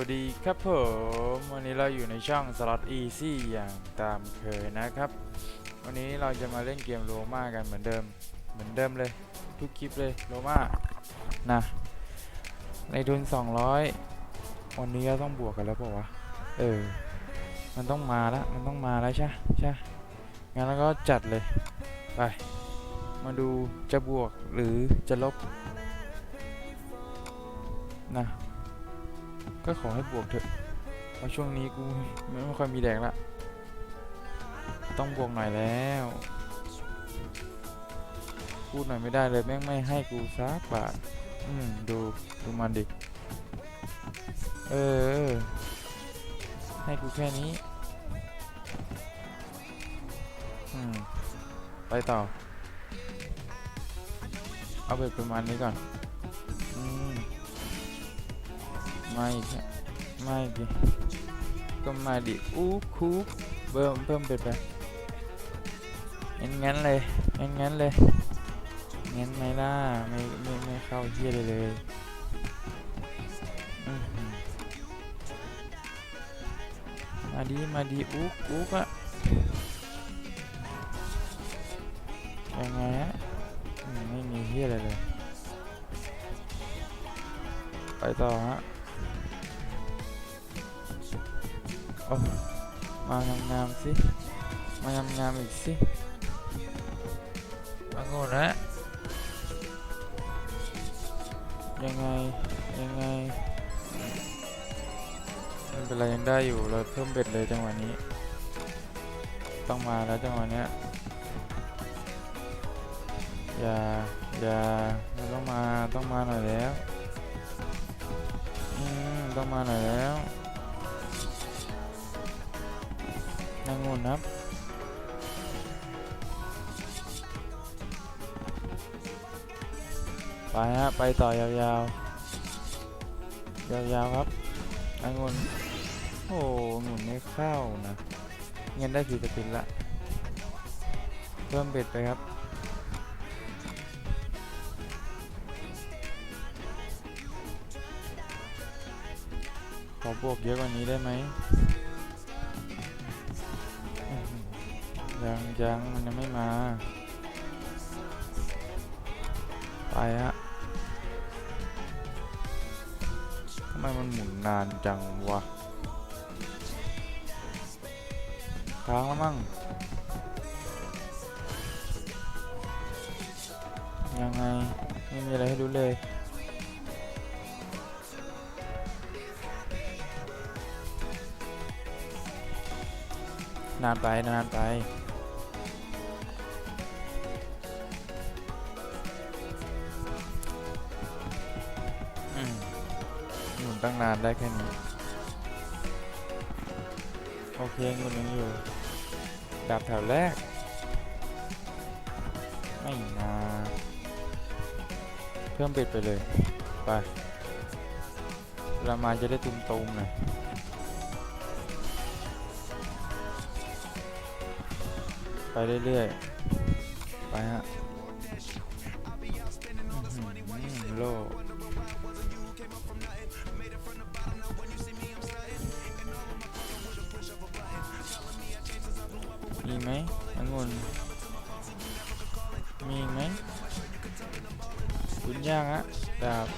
วัสดีครับผมวันนี้เราอยู่ในช่อง Slot Easy อย่างตามเคยนะครับ วันนี้เราจะมาเล่นเกมโรมากันเหมือนเดิม เหมือนเดิมเลย ทุกคลิปเลยโรมานะในทุน 200 วันนี้ก็ต้องบวกกันแล้วเปล่าวะเออ มันต้องมาล้วมันต้องมาแล้วใช่ใช่งั้นแล้วก็จัดเลยไปมาดูจะบวกหรือจะลบนะ ก็ขอให้บวกเถอะเพราะช่วงนี้กูไม่ค่อยมีแดงละ ต้องบวกหน่อยแล้ว พูดหน่อยไม่ได้เลยแม่งไม่ให้กูสักบาท อืม ดูดูมันดิ เออ ให้กูแค่นี้ อืม ไปต่อ เอาเบ็ดประมาณนี้ก่อน ไม่ครับไม่ดิก็มาดิอู้คูเบิ่มเพิ่มเบ็ดไปงั้นงั้นเลยงั้นงั้นเลยงั้นไหมล่ะไม่ไม่ไม่เข้าเฮียเลยเลยมาดีมาดีอู้อู้ก็ยังไงฮะไม่มีเฮียอะไรเลย ไปต่อฮะ มางามๆสิ มางามๆอีกสิมางงนะ ยังไง ยังไงไม่เป็นไรยังได้อยู่ เราเพิ่มเบ็ดเลยจังหวะนี้ ต้องมาแล้วจังหวะเนี้ย อย่า อย่าไม่ต้องมา ต้องมาหน่อยแล้ว อืม ต้องมาหน่อยแล้ว นางงนครับไปฮะไปต่อยาวๆยาวๆครับนางงนโอ้หมุนไม่เข้านะเงินได้กี่สปินละเพิ่มเบ็ดไปครับขอบวกเยอะกว่านี้ได้ไหม ยังยังมันยังไม่มา ไปฮะทำไมมันหมุนนานจังวะค้างแล้วมั้งยังไง ไม่มีอะไรให้ดูเลยนานไปนานไป ตั้งนานได้แค่นี้ โอเคเงินยังอยู่ดับแถวแรก ไม่นาเพิ่มเบ็ดไปเลย ไปเวลามาจะได้ตุ้มหน่อยไปเรื่อยๆ ไปฮะ องุ่นมีอีกไหมคุณย่างฮะดาบ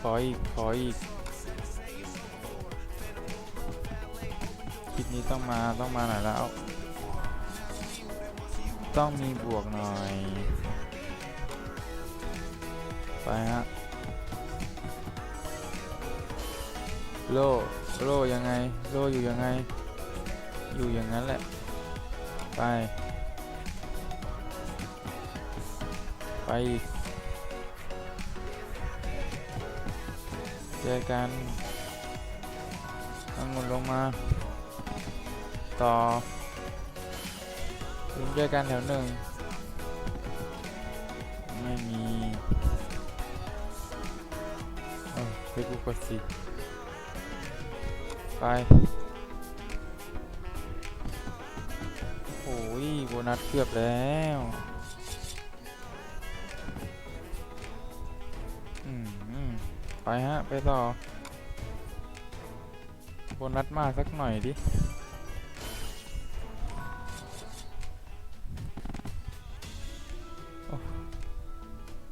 ขออีกขออีกคลิปนี้ต้องมาต้องมาหน่อยแล้ว ต้องมีบวกหน่อย ไปฮะโล โลยังไงโลอยู่ยังไง อยู่อย่างนั้นแหละ ไป ไปเจอกันทั้งหมดลงมา ต่อถึงเจอกันแถวหนึ่ง ไม่มี เออไปกูกดสิ ไปโอ้ยโบนัสเกือบแล้วไปฮะ ไปต่อโบนัสมาสักหน่อยดิ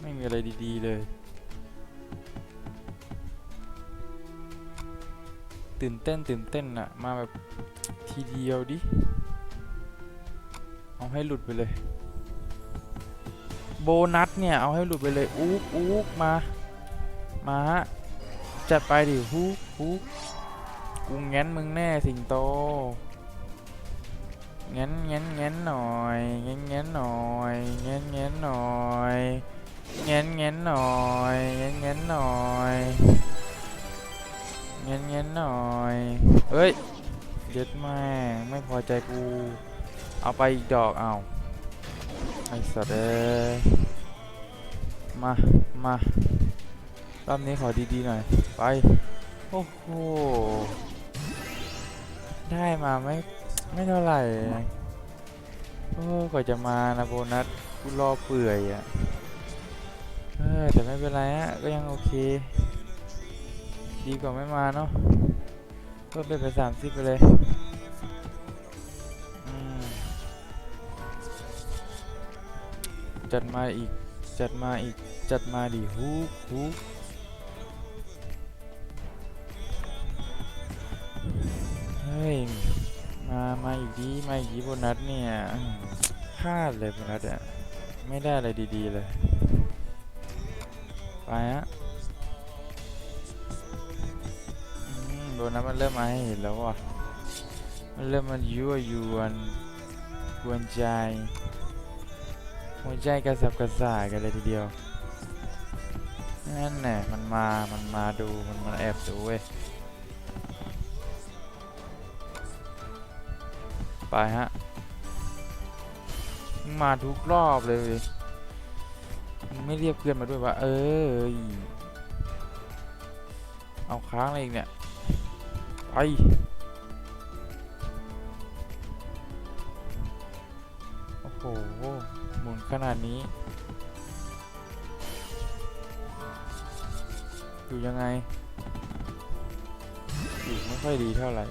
ไม่มีอะไรดี ๆ เลย ตื่นเต้นตื่นเต้นอะมาแบบทีเดียวดิ เอาให้หลุดไปเลย โบนัสเนี่ย เอาให้หลุดไปเลยอุ๊กอุ๊กมา มาจัดไปดิฮุกฮุกกูแง้นมึงแน่สิงโตแง้นแง้นแง้นหน่อยแง้นแง้นหน่อยแง้นแง้นหน่อยแง้นแง้นหน่อยแง้นแง้นหน่อย ง้นแง้นหน่อยเฮ้ยเด็ดแม่งไม่พอใจกู เอาไปอีกดอกเอาไอ้สัตว์เอ้ยมามารอบนี้ขอดีๆหน่อยไปโอ้โหได้มาไม่ไม่เท่าไหร่โอ้กว่าจะมานะโบนัสกูรอเปื่อยอะ่ะเออแต่ไม่เป็นไรฮะก็ยังโอเค ดีกว่าไม่มาเนาะเพิ่มไปไปสามสิบไปเลยจัดมาอีก จัดมาอีก จัดมาดิฮุกฮุกเฮ้ย มา มาอีกดี มาอีกดีโบนัสเนี่ยพลาดเลยโบนัสอะไม่ได้อะไรดีๆเลย ไปฮะ มันเริ่มมาให้เห็นแล้วว่ะ มันเริ่มมันยั่วยวนกวนใจหัวใจกระสับกระส่ายกันเลยทีเดียว นั่นแหละมันมา มันมาดู มันมาแอบดูเว้ย ไปฮะมึงมาทุกรอบเลยมึงไม่เรียกเพื่อนมาด้วยวะเออเอาค้างอะไรอีกเนี่ย ไปโอ้โหหมุนขนาดนี้ อยู่ยังไงอยู่ไม่ค่อยดีเท่าไหร่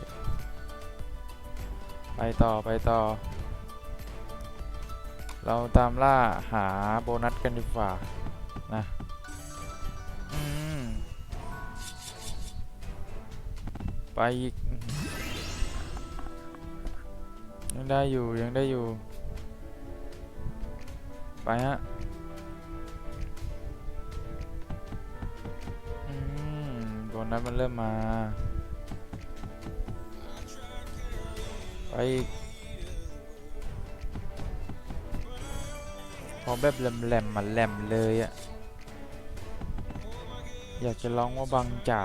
ไปต่อไปต่อ เราตามล่าหาโบนัสกันดีกว่า ไปอีก ยังได้อยู่ยังได้อยู่ ไปฮะอืมโบนัสมันเริ่มมา ไปอีกพอแบบแหลมๆมาแหลมเลยอะอยากจะร้องว่าบังจ๋า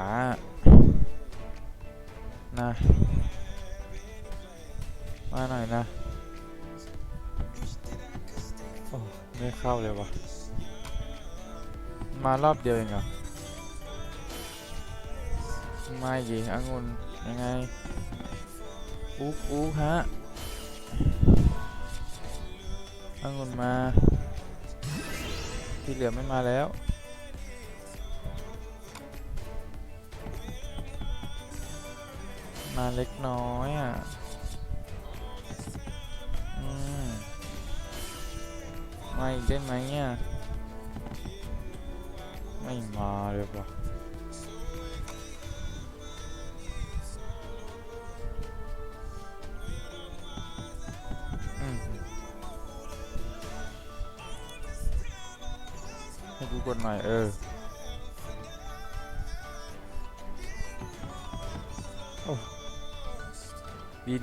นะ มาหน่อยนะ โอ้ไม่เข้าเลยวะมารอบเดียวเองเหรอมาอีกดิองุ่นยังไงอุ๊กอุ๊กฮะองุ่นมา ที่เหลือไม่มาแล้ว มาเล็กน้อยอะอืมมาอีกได้ไหมอะไม่มาเลยว่ะอืมให้กูกดหน่อยเออ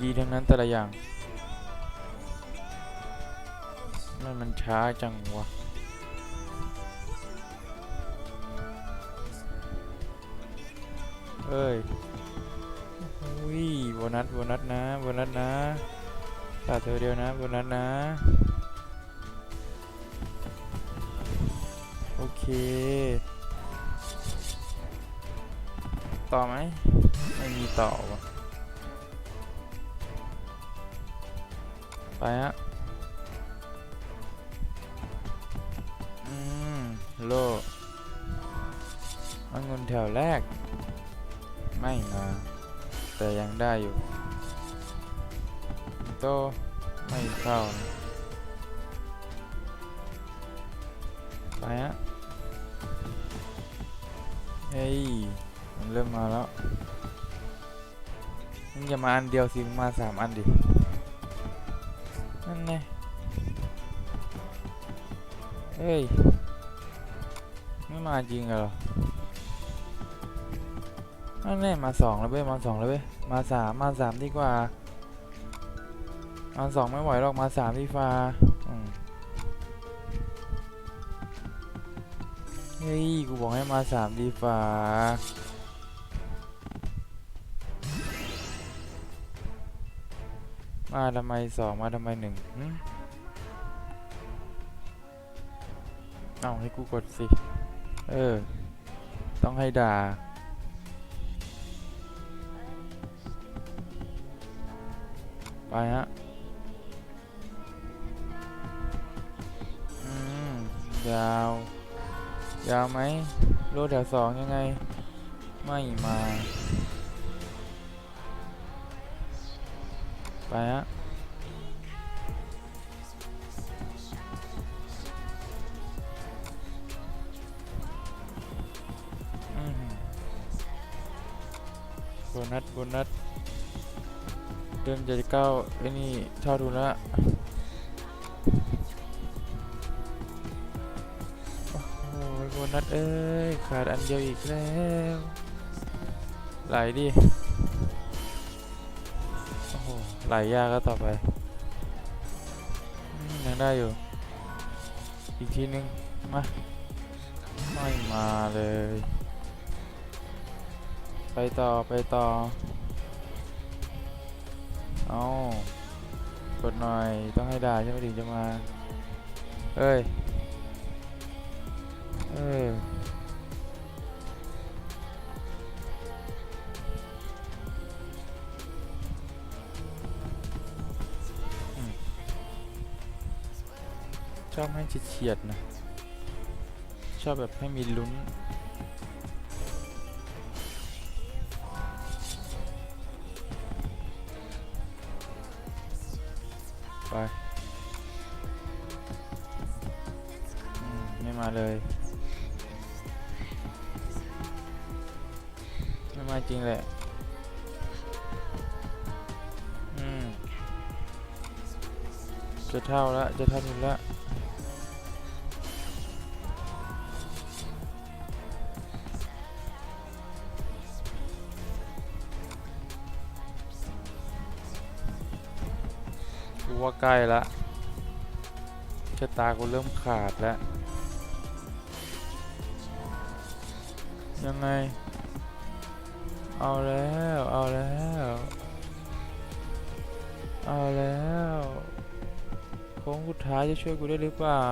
ดีๆทั้งนั้นแต่ละอย่างทำไมันมันช้าจังวะเอ้ยอุ้ยโบนัสโบนัสนะโบนัสนะตัดตัวเดียวนะโบนัสนะ โอเค ต่อไหมไม่มีต่อวะ ไปฮะอืมโลองุ่นแถวแรก ไม่มา แต่ยังได้อยู่ โต ไม่เข้านะไปฮะ เฮ้ย มันเริ่มมาแล้วมึงอย่ามาอันเดียวสิมาสามอันดิ นั่นไงเฮ้ย ไม่มาจริงเหรอนั่นแน่มาสองแล้วเว้ยมาสองแล้วเว้ยมาสามมาสามดีกว่ามาสองไม่ไหวหรอกมาสามดีฟ้าเฮ้ยกูบอกให้มาสามดีฟ้า มาทำไมสองมาทำไมหนึ่งเอาให้กูกดสิ เออ ต้องให้ด่า ไปฮะ อืม ยาว ยาวไหม โลแถวสองยังไง ไม่มา ไปฮะโบนัสโบนัสเริ่มจะเก้าไอ้นี่เท่าทุนละโอ้โหโบนัสเอ้ย ขาดอันเดียวอีกแล้วไหลดิ ไหลยากก็ต่อไปยังได้อยู่ อีกทีนึง มา ไม่มาเลย ไปต่อไปต่อ เอากดหน่อย ต้องให้ด่าใช่ไหมถึงจะมา เอ้ย เออ ชอบให้เฉียดๆนะ ชอบแบบให้มีลุ้น ไปมไม่มาเลย ไม่มาจริงแหละจะเท่าละจะเท่าทุนละ ว่าใกล้ละชะตากูเริ่มขาดแล้ว ยังไง เอาแล้ว เอาแล้ว เอาแล้วโค้งสุดท้ายจะช่วยกูได้หรือเปล่า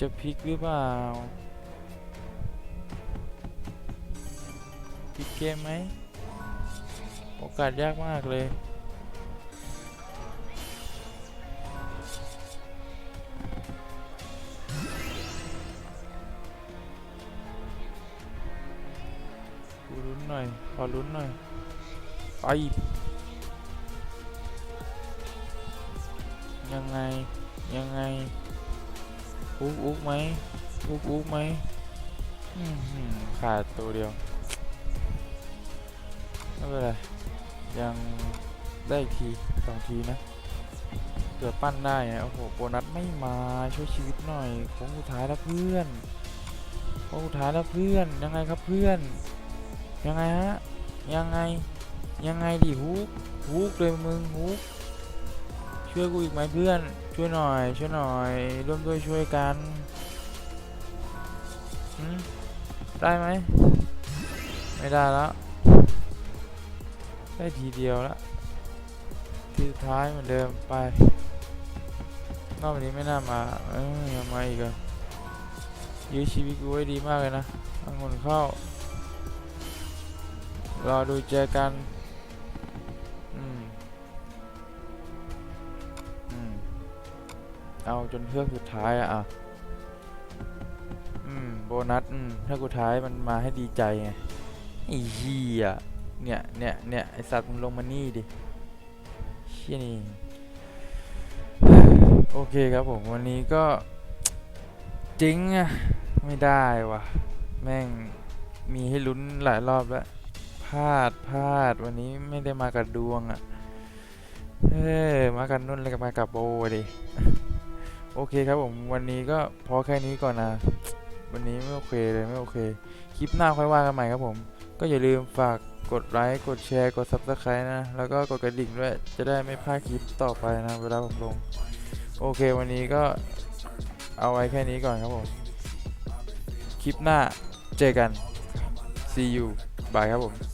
จะพลิกหรือเปล่าพลิกเกมไหมโอกาสยากมากเลย หน่อยขอลุ้นหน่อย ไป ยังไง ยังไง อุ๊กอุ๊กไหมอุ๊กอุ๊กไหมขาดตัวเดียว ไม่เป็นไร ยังได้อีกทีสองทีนะเกือบปั้นได้ไงโอ้โห โบนัสไม่มาช่วยชีวิตหน่อยโค้งสุดท้ายแล้วเพื่อนโค้งสุดท้ายแล้วเพื่อน ยังไงครับเพื่อน ยังไงฮะ ยังไง ยังไงดิฮุกฮุกเลยมึงฮุกช่วยกูอีกไหมเพื่อน ช่วยหน่อย ช่วยหน่อยร่วมด้วยช่วยกันได้ไหมไม่ได้แล้ว ได้ทีเดียวละทีสุดท้ายเหมือนเดิมไปรอบนี้ไม่น่ามาเอ้ยยังมาอีกหรอะยื้อชีวิตกูไว้ดีมากเลยนะอังุนเข้า รอดูเจอกัน อืม อืม เอาจนเพื่อกสุดท้ายอะอะ อืม โบนัส อืม ถ้ากูท้ายมันมาให้ดีใจไงไอ้เหี้ยเนี่ยเนี่ยเนี่ยไอสัตว์มึงลงมานี่ดิเชี่ยนี่ โอเคครับผม วันนี้ก็จริงอะไม่ได้ว่ะ แม่งมีให้ลุ้นหลายรอบแล้วาดพลาดวันนี้ไม่ได้มากับดวงอะเออมากันนุ่นเลยกับมากับโบดิโอเคครับผมวันนี้ก็พอแค่นี้ก่อนนะ วันนี้ไม่โอเคเลยไม่โอเค คลิปหน้าค่อยว่ากันใหม่ครับผม ก็อย่าลืมฝากกดไลค์กดแชร์กด subscribe นะ แล้วก็กดกระดิ่งด้วย จะได้ไม่พลาดคลิปต่อไปนะ เวลาผมลง โอเควันนี้ก็เอาไว้แค่นี้ก่อนครับผม คลิปหน้าเจอกัน see you บายครับผม